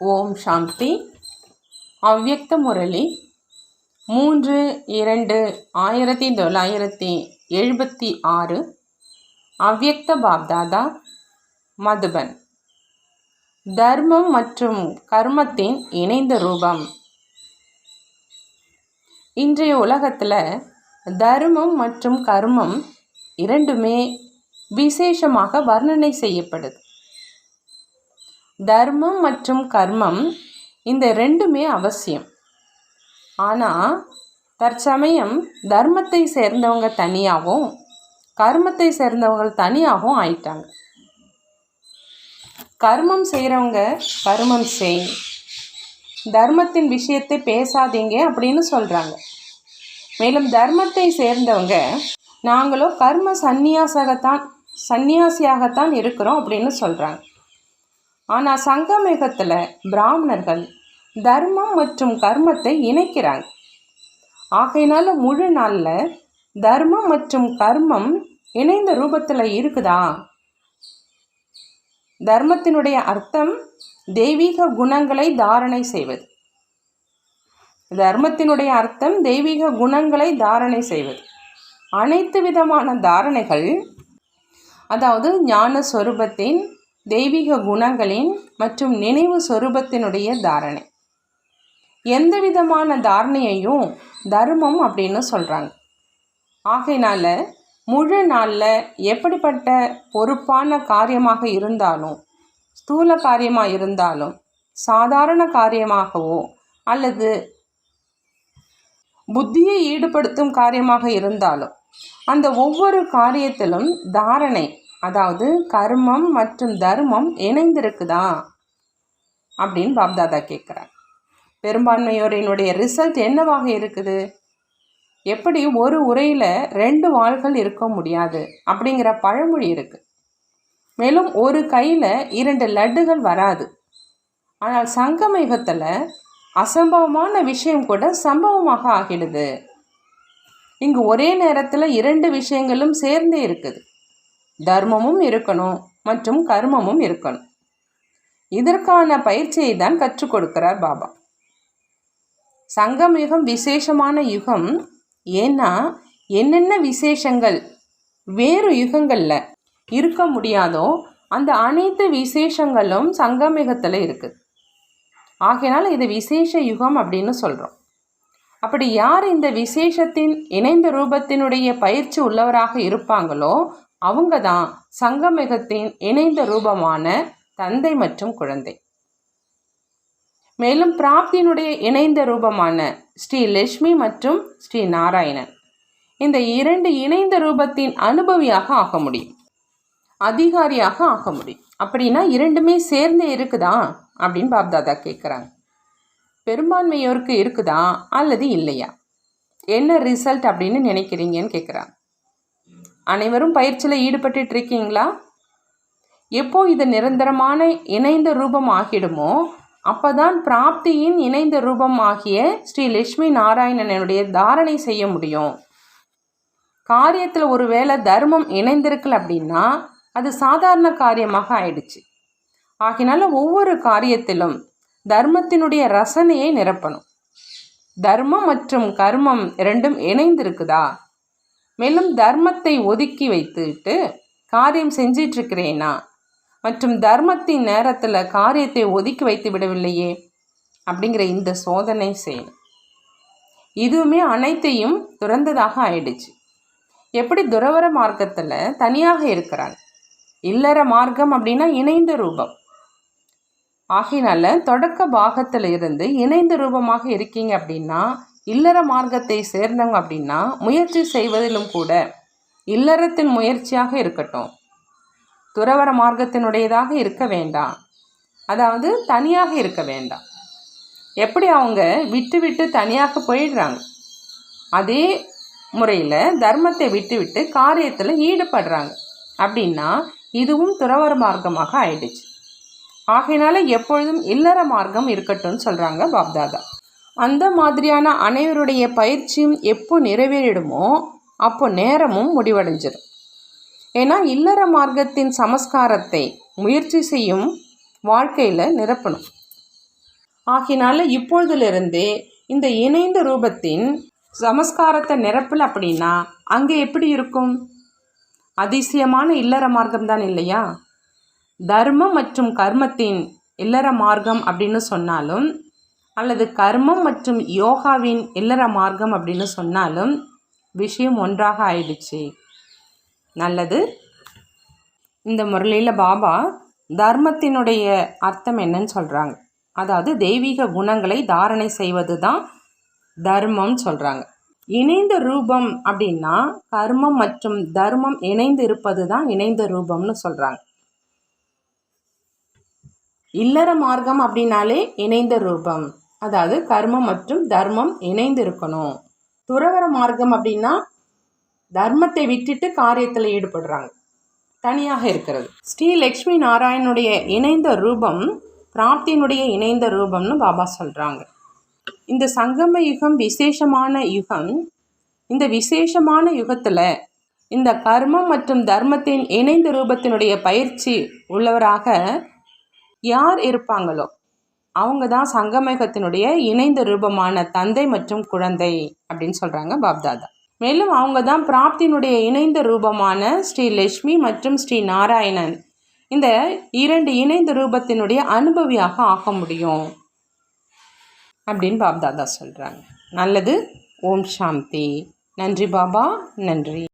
ஓம் சாந்தி. அவ்யக்த முரளி. மூன்று இரண்டு ஆயிரத்தி தொள்ளாயிரத்தி எழுபத்தி ஆறு. அவ்வியக்த பாப்தாதா மதுபன். தர்மம் மற்றும் கர்மத்தின் இணைந்த ரூபம். இன்றைய உலகத்தில் தர்மம் மற்றும் கர்மம் இரண்டுமே விசேஷமாக வர்ணனை செய்யப்படுது. தர்மம் மற்றும் கர்மம் இந்த ரெண்டுமே அவசியம். ஆனால் தற்சமயம் தர்மத்தை சேர்ந்தவங்க தனியாகவும் கர்மத்தை சேர்ந்தவங்க தனியாகவும் ஆயிட்டாங்க. கர்மம் செய்கிறவங்க கர்மம் செய். தர்மத்தின் விஷயத்தை பேசாதீங்க அப்படின்னு சொல்கிறாங்க மேலும் தர்மத்தை சேர்ந்தவங்க நாங்களும் கர்ம சந்நியாசகத்தான் சந்நியாசியாகத்தான் இருக்கிறோம் அப்படின்னு சொல்கிறாங்க ஆனால் சங்கமேகத்தில் பிராமணர்கள் தர்மம் மற்றும் கர்மத்தை இணைக்கிறாங்க. ஆகையினால முழு நாளில் தர்மம் மற்றும் கர்மம் இணைந்த ரூபத்தில் இருக்குதா? தர்மத்தினுடைய அர்த்தம் தெய்வீக குணங்களை தாரணை செய்வது. தர்மத்தினுடைய அர்த்தம் தெய்வீக குணங்களை தாரணை செய்வது. அனைத்து விதமான தாரணைகள் அதாவது ஞான ஸ்வரூபத்தின் தெய்வீக குணங்களின் மற்றும் நினைவு சொரூபத்தினுடைய தாரணை. எந்த விதமான தாரணையையும் தர்மம் அப்படின்னு சொல்கிறாங்க ஆகையினால் முழு நாளில் எப்படிப்பட்ட பொறுப்பான காரியமாக இருந்தாலும் ஸ்தூல காரியமாக இருந்தாலும் சாதாரண காரியமாகவோ அல்லது புத்தியை ஈடுபடுத்தும் காரியமாக இருந்தாலும் அந்த ஒவ்வொரு காரியத்திலும் தாரணை அதாவது கர்மம் மற்றும் தர்மம் இணைந்திருக்குதா? அப்படின்னு பாப்தாதா கேட்குறார். பெரும்பான்மையோரினுடைய ரிசல்ட் என்னவாக இருக்குது? எப்படி ஒரு உரையில் ரெண்டு வாள்கள் இருக்க முடியாது அப்படிங்கிற பழமொழி இருக்குது மேலும் ஒரு கையில் இரண்டு லட்டுகள் வராது. ஆனால் சங்கமேகத்தில் அசம்பவமான விஷயம் கூட சம்பவமாக ஆகிடுது. இங்கு ஒரே நேரத்தில் இரண்டு விஷயங்களும் சேர்ந்தே இருக்குது. தர்மமும் இருக்கணும் மற்றும் கர்மமும் இருக்கணும். இதற்கான பயிற்சியை தான் கற்றுக் கொடுக்கிறார் பாபா. சங்கம் யுகம் விசேஷமான யுகம் ஏன்னா என்னென்ன விசேஷங்கள் வேறு யுகங்களில் இருக்க முடியாதோ அந்த அனைத்து விசேஷங்களும் சங்கமிகத்தில் இருக்குது. ஆகையினால் இது விசேஷ யுகம் அப்படின்னு சொல்கிறோம் அப்படி யார் இந்த விசேஷத்தின் இணைந்த ரூபத்தினுடைய பயிற்சி உள்ளவராக இருப்பாங்களோ அவங்க தான் சங்கமிகத்தின் இணைந்த ரூபமான தந்தை மற்றும் குழந்தை. மேலும் பிராப்தியினுடைய இணைந்த ரூபமான ஸ்ரீ லட்சுமி மற்றும் ஸ்ரீ நாராயணன் இந்த இரண்டு இணைந்த ரூபத்தின் அனுபவியாக ஆக முடியும். அதிகாரியாக ஆக முடியும். அப்படின்னா இரண்டுமே சேர்ந்தே இருக்குதா? அப்படின்னு பாப்தாதா கேட்குறாங்க பெரும்பான்மையோருக்கு இருக்குதா அல்லது இல்லையா? என்ன ரிசல்ட் அப்படின்னு நினைக்கிறீங்கன்னு கேட்குறாங்க அனைவரும் பயிற்சியில் ஈடுபட்டு இருக்கீங்களா எப்போ இது நிரந்தரமான இணைந்த ரூபம் ஆகிடுமோ அப்போதான் பிராப்தியின் இணைந்த ரூபம் ஆகிய ஸ்ரீ லட்சுமி நாராயணனுடைய தாரணை செய்ய முடியும். காரியத்தில் ஒரு வேளை தர்மம் இணைந்திருக்கல அப்படின்னா அது சாதாரண காரியமாக ஆயிடுச்சு. ஆகினால ஒவ்வொரு காரியத்திலும் தர்மத்தினுடைய ரசனையை நிரப்பணும். தர்மம் மற்றும் கர்மம் இரண்டும் இணைந்திருக்குதா? மேலும் தர்மத்தை ஒதுக்கி வைத்துட்டு காரியம் செஞ்சிட்ருக்கிறேனா மற்றும் தர்மத்தின் நேரத்தில் காரியத்தை ஒதுக்கி வைத்து விடவில்லையே? அப்படிங்கிற இந்த சோதனை செய்யணும் இதுவுமே அனைத்தையும் துறந்ததாக ஆயிடுச்சு. எப்படி துறவர மார்க்கத்தில் தனியாக இருக்கிறாங்க இல்லற மார்க்கம் அப்படின்னா இணைந்த ரூபம். ஆகினால தொடக்க பாகத்தில் இருந்து இணைந்த ரூபமாக இருக்கீங்க அப்படின்னா இல்லற மார்க்கத்தை சேர்ந்தவங்க அப்படின்னா முயற்சி செய்வதிலும் கூட இல்லறத்தின் முயற்சியாக இருக்கட்டும். துறவர மார்க்கத்தினுடையதாக இருக்க வேண்டாம். அதாவது தனியாக இருக்க வேண்டாம். எப்படி அவங்க விட்டு விட்டு தனியாக போயிடுறாங்க? அதே முறையில் தர்மத்தை விட்டு விட்டு காரியத்தில் ஈடுபடுறாங்க. அப்படின்னா இதுவும் துறவர மார்க்கமாக ஆயிடுச்சு. ஆகையினால எப்பொழுதும் இல்லற மார்க்கம் இருக்கட்டும்னு சொல்கிறாங்க பாப்தாதா. அந்த மாதிரியான அனைவருடைய பயிற்சியும் எப்போ நிறைவேறிடுமோ அப்போ நேரமும் முடிவடைஞ்சிடும். ஏன்னா இல்லற மார்க்கத்தின் சமஸ்காரத்தை முயற்சி செய்யும் வாழ்க்கையில் நிரப்பணும். ஆகினால இப்பொழுதிலிருந்தே இந்த இணைந்த ரூபத்தின் சமஸ்காரத்தை நிரப்பல் அப்படின்னா அங்கே எப்படி இருக்கும்? அதிசயமான இல்லற மார்க்கம் தான் இல்லையா? தர்மம் மற்றும் கர்மத்தின் இல்லற மார்க்கம் அப்படின்னு சொன்னாலும் அல்லது கர்மம் மற்றும் யோகாவின் இல்லற மார்க்கம் அப்படின்னு சொன்னாலும் விஷயம் ஒன்றாக ஆயிடுச்சு. நல்லது. இந்த முரளியில் பாபா தர்மத்தினுடைய அர்த்தம் என்னன்னு சொல்கிறாங்க அதாவது தெய்வீக குணங்களை தாரணை செய்வது தான் தர்மம் சொல்கிறாங்க இணைந்த ரூபம் அப்படின்னா கர்மம் மற்றும் தர்மம் இணைந்து இருப்பது தான் இணைந்த ரூபம்னு சொல்கிறாங்க இல்லற மார்க்கம் அப்படின்னாலே இணைந்த ரூபம். அதாவது கர்மம் மற்றும் தர்மம் இணைந்து இருக்கணும் துறவர மார்க்கம் அப்படின்னா தர்மத்தை விட்டுட்டு காரியத்தில் ஈடுபடுறாங்க. தனியாக இருக்கிறது. ஸ்ரீ லக்ஷ்மி நாராயணனுடைய இணைந்த ரூபம் பிராப்தியினுடைய இணைந்த ரூபம்னு பாபா சொல்கிறாங்க இந்த சங்கம யுகம் விசேஷமான யுகம் இந்த விசேஷமான யுகத்தில் இந்த கர்மம் மற்றும் தர்மத்தின் இணைந்த ரூபத்தினுடைய பயிற்சி உள்ளவராக யார் இருப்பாங்களோ அவங்க தான் சங்கமேகத்தினுடைய இணைந்த ரூபமான தந்தை மற்றும் குழந்தை அப்படின்னு சொல்கிறாங்க பாப்தாதா. மேலும் அவங்க தான் பிராப்தியினுடைய இணைந்த ரூபமான ஸ்ரீ லட்சுமி மற்றும் ஸ்ரீ நாராயணன். இந்த இரண்டு இணைந்த ரூபத்தினுடைய அனுபவியாக ஆக முடியும் அப்படின்னு பாப்தாதா சொல்கிறாங்க நல்லது. ஓம் சாந்தி. நன்றி பாபா. நன்றி.